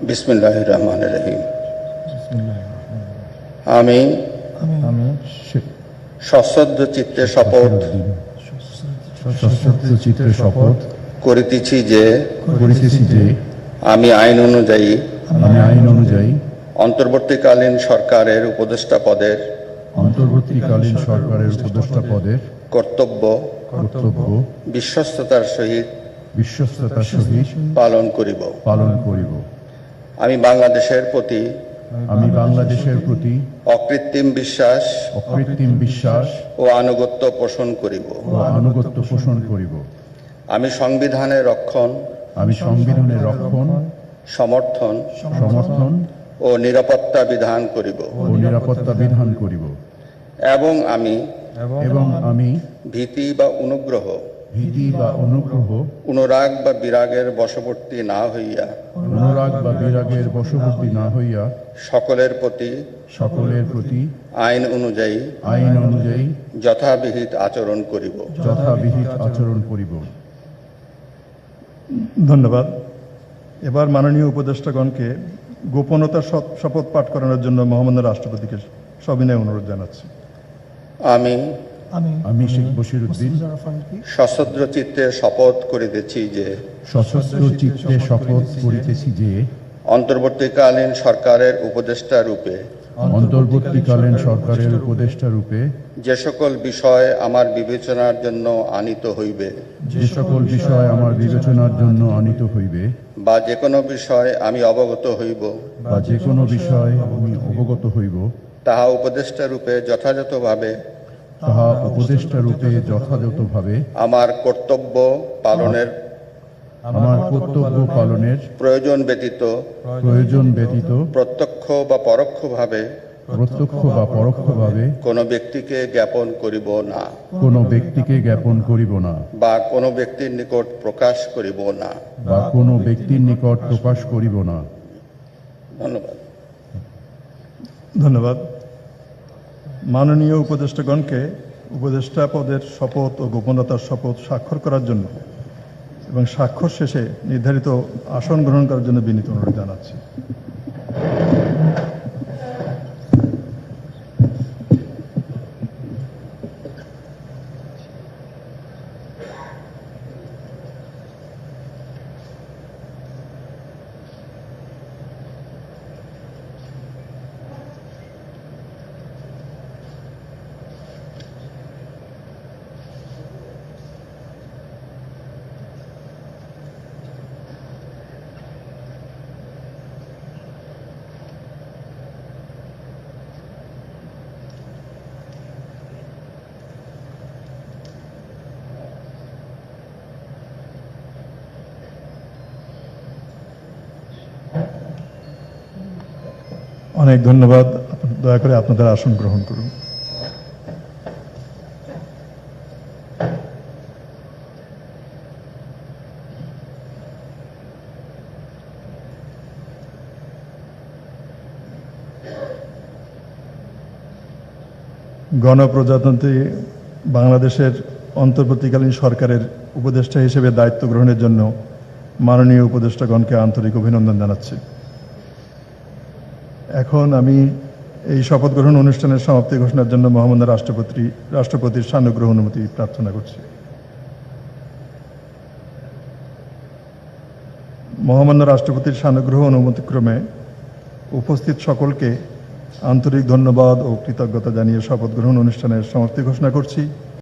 বিসমিল্লাহ রহমান রহিম। আমি সশ্রদ্ধ চিত্তে শপথ চিত্রের শপথ করিতেছি যে করিতেছি যে আমি আইন অনুযায়ী আমি আইন অনুযায়ী অন্তর্বর্তীকালীন সরকারের উপদেষ্টা পদের অন্তর্বর্তীকালীন সরকারের উপদেষ্টা পদের কর্তব্য কর্তব্য বিশ্বস্ততার সহিত বিশ্বস্ততার সহিত পালন করিব। পালন করিব। আমি বাংলাদেশের প্রতি আমি বাংলাদেশের প্রতি অকৃত্রিম বিশ্বাস অকৃত্রিম বিশ্বাস ও আনুগত্য পোষণ করিব। ও আনুগত্য পোষণ করিব। আমি সংবিধানের রক্ষণ আমি সংবিধানের রক্ষণ সমর্থন সমর্থন ও নিরাপত্তা বিধান করিব। ও নিরাপত্তা বিধান করিব। এবং আমি এবং আমি ভীতি বা অনুগ্রহ ভীতি বা অনুগ্রহ অনুরাগ বা বিরাগের বশবর্তী না হইয়া অনুরাগ বা বিরাগের বশবর্তী না হইয়া সকলের প্রতি সকলের প্রতি আইন অনুযায়ী আইন অনুযায়ী যথাবিহিত আচরণ করিব। যথাবিহিত আচরণ করিব। ধন্যবাদ। এবার মাননীয় উপদেষ্টাগণকে গোপনতার শপ- শপথ পাঠ করানোর জন্য মহামান্য রাষ্ট্রপতিকে সবিনয় অনুরোধ জানাচ্ছি। আমি আমি আমি শেখ বশির উদ্দিন। সশস্ত্র চিত্তে শপথ করিতেছি যে সশস্ত্র চিত্তে শপথ করিতেছি যে অন্তর্বর্তীকালীন সরকারের উপদেষ্টা রূপে অন্তর্বর্তীকালীন সরকারের উপদেষ্টা রূপে যে সকল বিষয় আমার বিবেচনার জন্য আনিত হইবে যে সকল বিষয় আমার বিবেচনার জন্য আনিত হইবে বা যে কোনো বিষয় আমি অবগত হইব বা যে কোনো বিষয় আমি অবগত হইব। তাহা উপদেষ্টা রূপে যথাযথভাবে তাহা উপদেষ্টা রূপে যথাযথভাবে আমার কর্তব্য পালনের আমার কর্তব্য পালনের প্রয়োজন ব্যতীত প্রয়োজন ব্যতীত প্রত্যক্ষ বা পরোক্ষভাবে প্রত্যক্ষ বা পরোক্ষভাবে কোনো ব্যক্তিকে জ্ঞাপন করিব না। কোনো ব্যক্তিকে জ্ঞাপন করিব না। বা কোনো ব্যক্তির নিকট প্রকাশ করিব না। বা কোনো ব্যক্তির নিকট প্রকাশ করিব না। ধন্যবাদ। ধন্যবাদ। মাননীয় উপদেষ্টাগণকে উপদেষ্টা পদের শপথ ও গোপনতার শপথ স্বাক্ষর করার জন্য এবং স্বাক্ষর শেষে নির্ধারিত আসন গ্রহণ করার জন্য বিনীত অনুরোধ জানাচ্ছি। অনেক ধন্যবাদ। দয়া করে আপনাদের আসন গ্রহণ করুন। গণপ্রজাতন্ত্রী বাংলাদেশের অন্তর্বর্তীকালীন সরকারের উপদেষ্টা হিসেবে দায়িত্ব গ্রহণের জন্য মাননীয় উপদেষ্টাগণকে আন্তরিক অভিনন্দন জানাচ্ছি। এখন আমি এই শপথ গ্রহণ অনুষ্ঠানের সমাপ্তি ঘোষণার জন্য মহামান্য রাষ্ট্রপতি, রাষ্ট্রপতির সানুগ্রহ অনুমতি প্রার্থনা করছি। মহামান্য রাষ্ট্রপতির সানুগ্রহ অনুমতিক্রমে উপস্থিত সকলকে আন্তরিক ধন্যবাদ ও কৃতজ্ঞতা জানিয়ে শপথ গ্রহণ অনুষ্ঠানের সমাপ্তি ঘোষণা করছি।